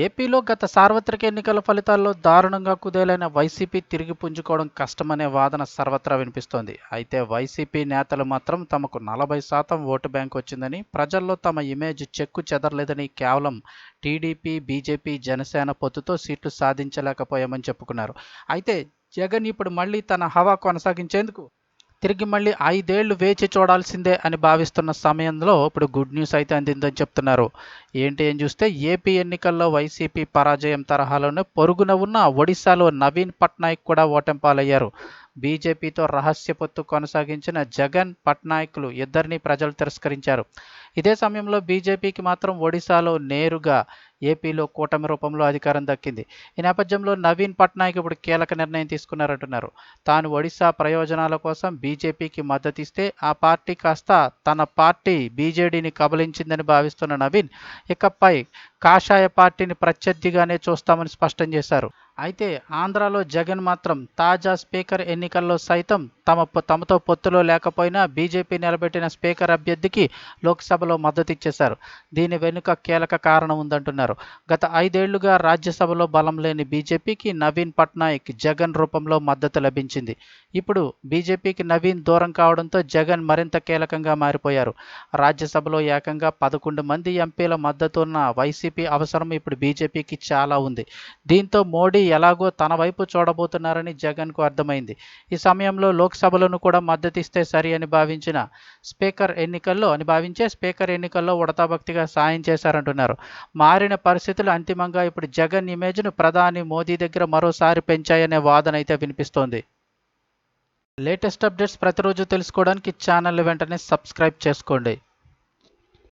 ఏపీలో గత సార్వత్రిక ఎన్నికల ఫలితాల్లో దారుణంగా కుదేలైన వైసీపీ తిరిగి పుంజుకోవడం కష్టమనే వాదన సర్వత్రా వినిపిస్తోంది. అయితే వైసీపీ నేతలు మాత్రం తమకు నలభై శాతం ఓటు బ్యాంక్ వచ్చిందని ప్రజల్లో తమ ఇమేజ్ చెక్కు చెదరలేదని కేవలం టీడీపీ బీజేపీ జనసేన పొత్తుతో సీట్లు సాధించలేకపోయామని చెప్పుకున్నారు. అయితే జగన్ ఇప్పుడు మళ్ళీ తన హవా కొనసాగించేందుకు తిరిగి మళ్ళీ ఐదేళ్ళు వేచి చూడాల్సిందే అని భావిస్తున్న సమయంలో ఇప్పుడు గుడ్ న్యూస్ అయితే అందిందని చెప్తున్నారు. ఏంటి అని చూస్తే ఏపీ ఎన్నికల్లో వైసీపీ పరాజయం తరహాలోనే పొరుగున ఉన్న ఒడిశాలో నవీన్ పట్నాయక్ కూడా ఓటంపాలయ్యారు బీజేపీతో రహస్య పొత్తు కొనసాగించిన జగన్ పట్నాయకులు ఇద్దరిని ప్రజలు తిరస్కరించారు. ఇదే సమయంలో బీజేపీకి మాత్రం ఒడిశాలో నేరుగా ఏపీలో కూటమి రూపంలో అధికారం దక్కింది. ఈ నేపథ్యంలో నవీన్ పట్నాయక్ ఇప్పుడు కీలక నిర్ణయం తీసుకున్నారంటున్నారు. తాను ఒడిశా ప్రయోజనాల కోసం బీజేపీకి మద్దతిస్తే ఆ పార్టీ కాస్త తన పార్టీ బీజేడీని కబలించిందని భావిస్తున్న నవీన్ ఇకపై కాషాయ పార్టీని ప్రత్యర్థిగానే చూస్తామని స్పష్టం చేశారు. అయితే ఆంధ్రాలో జగన్ మాత్రం తాజా స్పీకర్ ఎన్నికల్లో సైతం తమ తమతో పొత్తులో లేకపోయినా బీజేపీ నిలబెట్టిన స్పీకర్ అభ్యర్థికి లోక్సభలో మద్దతు ఇచ్చేశారు దీని వెనుక కీలక కారణం ఉందంటున్నారు. గత ఐదేళ్ళుగా రాజ్యసభలో బలం లేని బీజేపీకి నవీన్ పట్నాయక్ జగన్ రూపంలో మద్దతు లభించింది. ఇప్పుడు బీజేపీకి నవీన్ దూరం కావడంతో జగన్ మరింత కీలకంగా మారిపోయారు. రాజ్యసభలో ఏకంగా పదకొండు మంది ఎంపీల మద్దతు ఉన్న వైసీపీ అవసరం ఇప్పుడు బీజేపీకి చాలా ఉంది. దీంతో మోడీ ఎలాగో తన వైపు చూడబోతున్నారని జగన్కు అర్థమైంది. ఈ సమయంలో లోక్సభలను కూడా మద్దతిస్తే సరి అని భావించిన స్పీకర్ ఎన్నికల్లో అని భావించే స్పీకర్ ఎన్నికల్లో ఉడతాభక్తిగా సాయం చేశారంటున్నారు. మారిన పరిస్థితులు అంతిమంగా ఇప్పుడు జగన్ ఇమేజ్ను ప్రధాని మోదీ దగ్గర మరోసారి పెంచాయనే వాదన అయితే వినిపిస్తోంది. లేటెస్ట్ అప్డేట్స్ ప్రతిరోజు తెలుసుకోవడానికి ఛానల్ వెంటనే సబ్స్క్రైబ్ చేసుకోండి.